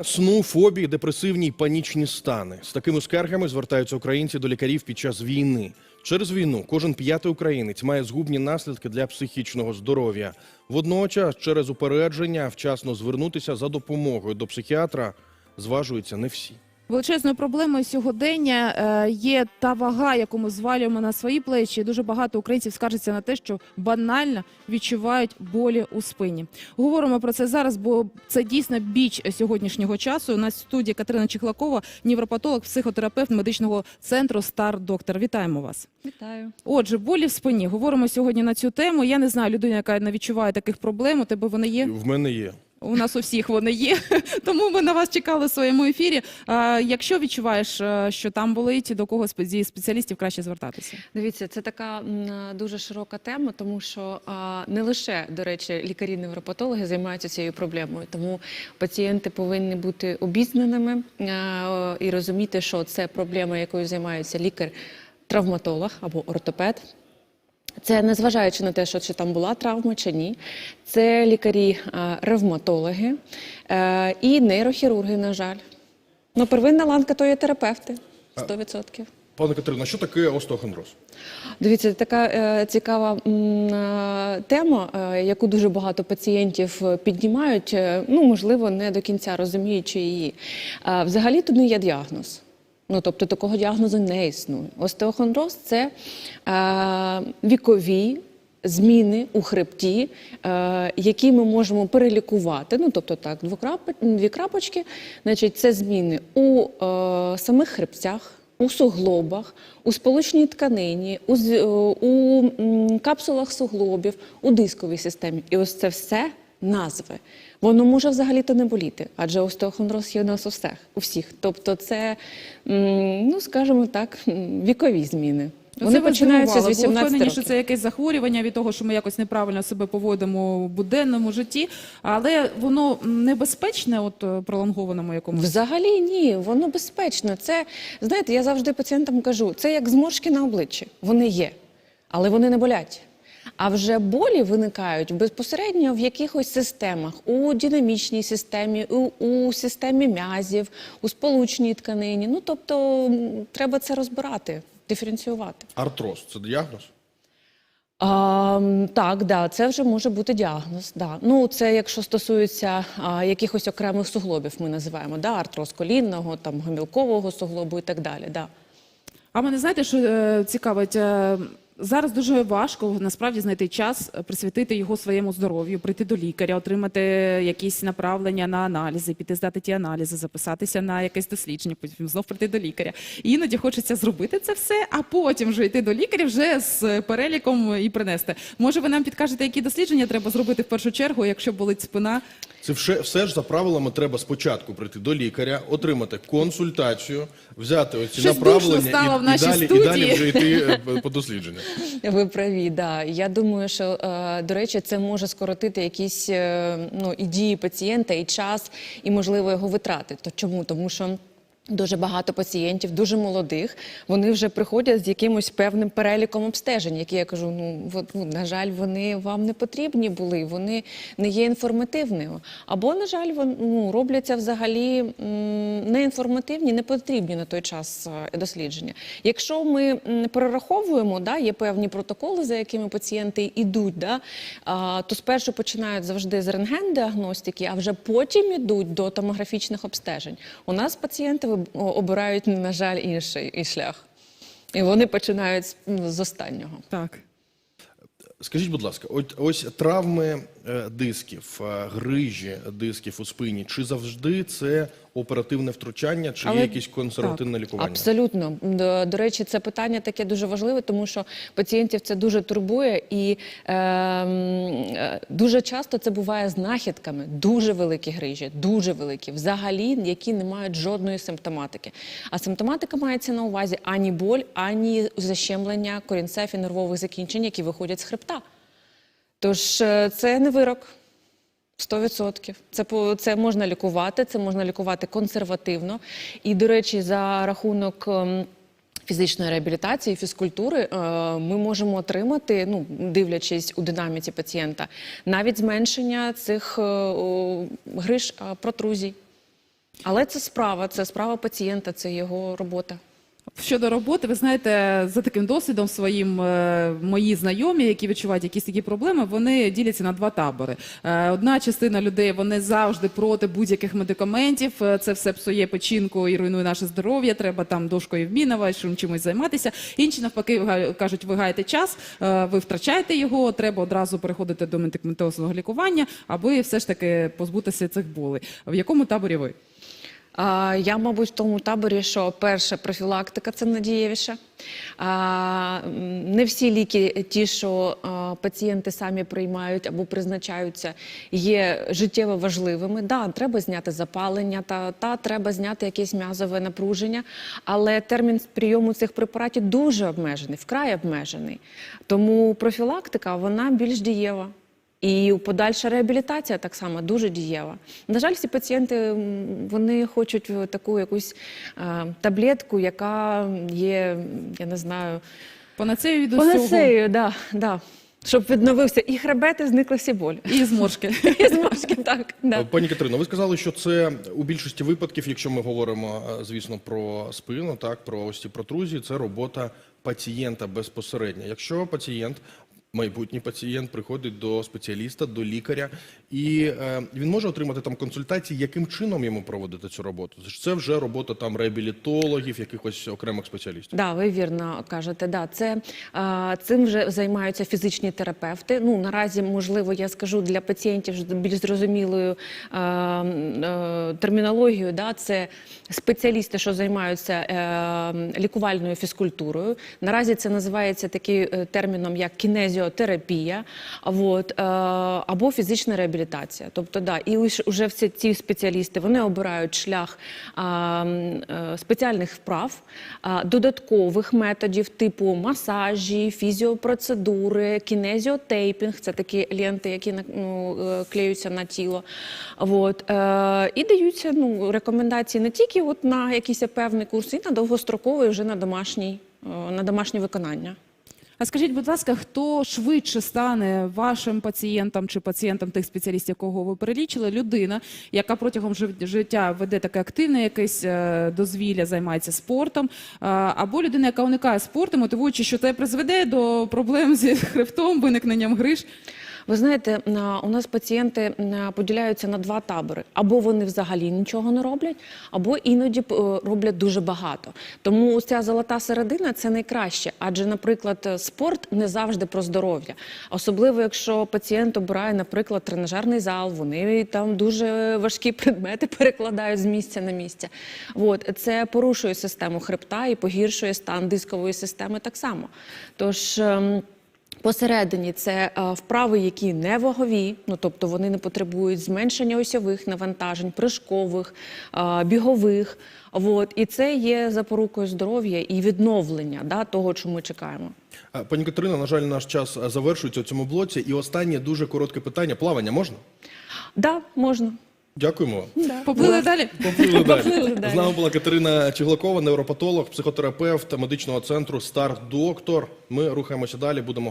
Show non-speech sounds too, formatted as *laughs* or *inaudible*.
Сну, фобії, депресивні й панічні стани. З такими скаргами звертаються українці до лікарів під час війни. Через війну кожен п'ятий українець має згубні наслідки для психічного здоров'я. Водночас, через упередження, вчасно звернутися за допомогою до психіатра зважуються не всі. Величезною проблемою сьогодення е, є та вага, яку ми звалюємо на свої плечі. Дуже багато українців скаржаться на те, що банально відчувають болі у спині. Говоримо про це зараз, бо це дійсно біч сьогоднішнього часу. У нас в студії Катерина Чехлакова, невропатолог, психотерапевт медичного центру Стар Доктор. Вітаємо вас. Вітаю. Отже, болі в спині. Говоримо сьогодні на цю тему. Я не знаю людина, яка не відчуває таких проблем. У тебе вони є. В мене є. У нас у всіх вони є, *laughs* тому ми на вас чекали в своєму ефірі. Якщо відчуваєш, е, що там болить, до кого зі спеціалістів краще звертатися? Дивіться, це така дуже широка тема, тому що не лише, до речі, лікарі-невропатологи займаються цією проблемою. Тому пацієнти повинні бути обізнаними і розуміти, що це проблема, якою займається лікар-травматолог або ортопед. Це незважаючи на те, що чи там була травма чи ні. Це лікарі а, ревматологи е, і нейрохірурги, на жаль. Ну, первинна ланка то є терапевти 100%. Пане Катерино, що таке остеохондроз? Дивіться, така е, цікава м, е, тема, е, яку дуже багато пацієнтів е, піднімають. е, ну, можливо, не до кінця розуміючи її. Е, взагалі тут не є діагноз. Ну, тобто такого діагнозу не існує. Остеохондроз це е, вікові зміни у хребті, е, які ми можемо перелікувати. Ну, тобто так, дві крапочки. Значить, це зміни у е, самих хребцях. У суглобах, у сполучній тканині, у, е, у капсулах суглобів, у дисковій системі. І ось це все назви. Воно може взагалі-то не боліти, адже остеохондроз є у нас у всіх. у всіх. Тобто це, ну скажімо так, вікові зміни. Вони Це починаються з здивувало. Було 18 впевнені, років. що це якесь захворювання від того, що ми якось неправильно себе поводимо в буденному житті, але воно небезпечне, от е, пролонгованому якомусь. Взагалі ні, воно безпечно. Це знаєте, я завжди пацієнтам кажу, це як зморшки на обличчі. Вони є, але вони не болять. А вже болі виникають безпосередньо в якихось системах у динамічній системі, у, у системі м'язів, у сполучній тканині. Ну тобто треба це розбирати, диференціювати. Артроз це діагноз? А, так, да, це вже може бути діагноз. Да. Ну, це якщо стосується а, якихось окремих суглобів, ми називаємо да, артроз колінного, там гомілкового суглобу і так далі. Да. А мене знаєте, що е, цікавить? Е, Зараз дуже важко насправді знайти час е, присвятити його своєму здоров'ю, прийти до лікаря, отримати якісь направлення на аналізи, піти здати ті аналізи, записатися на якесь дослідження, потім знов прийти до лікаря. Іноді хочеться зробити це все, а потім вже йти до лікаря вже з переліком і принести. Може, ви нам підкажете, які дослідження треба зробити в першу чергу, якщо болить спина? Це все, все ж за правилами треба спочатку прийти до лікаря, отримати консультацію, взяти оці Щось направлення душно стало в і, і, нашій далі, і студії. далі вже йти е, по- дослідження. дослідженню. *laughs* Ви праві, да. Я думаю, що е, до речі, це може скоротити якісь е, ну, і дії пацієнта, і час, і можливо його витрати. То чому? Тому що. Дуже багато пацієнтів, дуже молодих, вони вже приходять з якимось певним переліком обстежень, які я кажу, ну, от, ну на жаль, вони вам не потрібні були, вони не є інформативними. Або, на жаль, вони ну, робляться взагалі м, неінформативні, не потрібні на той час е, дослідження. Якщо ми перераховуємо, да, є певні протоколи, за якими пацієнти йдуть, да, то спершу починають завжди з рентген-діагностики, а вже потім йдуть до томографічних обстежень. У нас пацієнти обирають, на жаль, інший і шлях. І вони починають з, останнього. Так. Скажіть, будь ласка, ось, ось травми дисків, е, грижі дисків у спині, чи завжди це оперативне втручання, чи Але- є якесь консервативне лікування? Абсолютно. До, до речі, це питання таке дуже важливе, тому що пацієнтів це дуже турбує, і е, е, дуже часто це буває з нахідками. Дуже великі грижі, дуже великі, взагалі, які не мають жодної симптоматики. А симптоматика мається на увазі ані боль, ані защемлення корінцев і нервових закінчень, які виходять з хребта. Тож е, це не вирок. 100%. Це, це можна лікувати, це можна лікувати консервативно. І, до речі, за рахунок ем, фізичної реабілітації, фізкультури, е, ми можемо отримати, ну, дивлячись у динаміці пацієнта, навіть зменшення цих е, гриж, протрузій. Але це справа, це справа пацієнта, це його робота. Щодо роботи, ви знаєте, за таким досвідом своїм е, мої знайомі, які відчувають якісь такі проблеми, вони діляться на два табори. Е, Одна частина людей вони завжди проти будь-яких медикаментів. Е, Це все псує печінку і руйнує наше здоров'я. Треба там дошкою вмінова, чим чимось займатися. Інші навпаки кажуть, ви гаєте час, ви втрачаєте його. Треба одразу переходити до медикаментозного лікування, аби все ж таки позбутися цих болей. В якому таборі ви? Я, мабуть, в тому таборі, що перше профілактика це надієвіше. Не всі ліки, ті, що пацієнти самі приймають або призначаються, є життєво важливими. Да, треба зняти запалення, та, та треба зняти якесь м'язове напруження, але термін прийому цих препаратів дуже обмежений, вкрай обмежений. Тому профілактика вона більш дієва. І подальша реабілітація так само дуже дієва. На жаль, всі пацієнти вони хочуть е, таку якусь е, таблетку, яка є, я не знаю, Панацею від усього панацеєю, да, да, щоб відновився і хребет, і зникли всі болі. і зморшки. *laughs* І зморшки, так. Да. Пані Катерино, ви сказали, що це у більшості випадків, якщо ми говоримо, е, звісно, про спину, так про ось ці протрузії, це робота пацієнта безпосередньо. Якщо пацієнт, майбутній пацієнт, приходить до спеціаліста, до лікаря, і е, він може отримати там консультації, яким чином йому проводити цю роботу. Це вже робота там реабілітологів, якихось окремих спеціалістів. Да, ви вірно кажете. Да, це а, цим вже займаються фізичні терапевти. Ну наразі, можливо, я скажу для пацієнтів більш зрозумілою м, е, термінологією. Да, це спеціалісти, що займаються е, лікувальною фізкультурою. Наразі це називається таким е, терміном як кінезіотерапія, а от, е, або фізична реабілітація. Тобто, да, і вже всі ці спеціалісти вони обирають шлях спеціальних вправ, додаткових методів типу масажі, фізіопроцедури, кінезіотейпінг це такі ленти, які ну, клеються на тіло. От, е, і даються ну, рекомендації не тільки от на якийсь певний курс, і на довгостроковий вже на домашній, е, на домашнє виконання. А скажіть, будь ласка, хто швидше стане вашим пацієнтом чи пацієнтом тих спеціалістів, кого ви перелічили? Людина, яка протягом життя веде таке активне якесь е, дозвілля, займається спортом, е, або людина, яка уникає спорту, мотивуючи, що це призведе до проблем зі *laughs* хребтом, виникненням гриж. Ви знаєте, у нас пацієнти поділяються на два табори: або вони взагалі нічого не роблять, або іноді е, роблять дуже багато. Тому ця золота середина це найкраще. Адже, наприклад, е, спорт не завжди про здоров'я. Особливо, якщо пацієнт обирає, наприклад, тренажерний зал, вони там дуже важкі предмети *laughs* перекладають з місця на місце. Це порушує систему хребта і погіршує стан дискової системи так само. Тож. Посередині це е, вправи, які не вагові, ну тобто вони не потребують зменшення осьових навантажень, прыжкових, е, бігових. От. І це є запорукою здоров'я і відновлення да, того, що ми чекаємо. Пані Катерино, на жаль, наш час е, завершується у цьому блоці. І останнє дуже коротке питання: плавання можна? Да, можна. Дякуємо вам. Поплили далі. Поплили далі. Поплили далі. З нами була Катерина Чиглакова, невропатолог, психотерапевт медичного центру Стар Доктор. Ми рухаємося далі. Будемо говорити.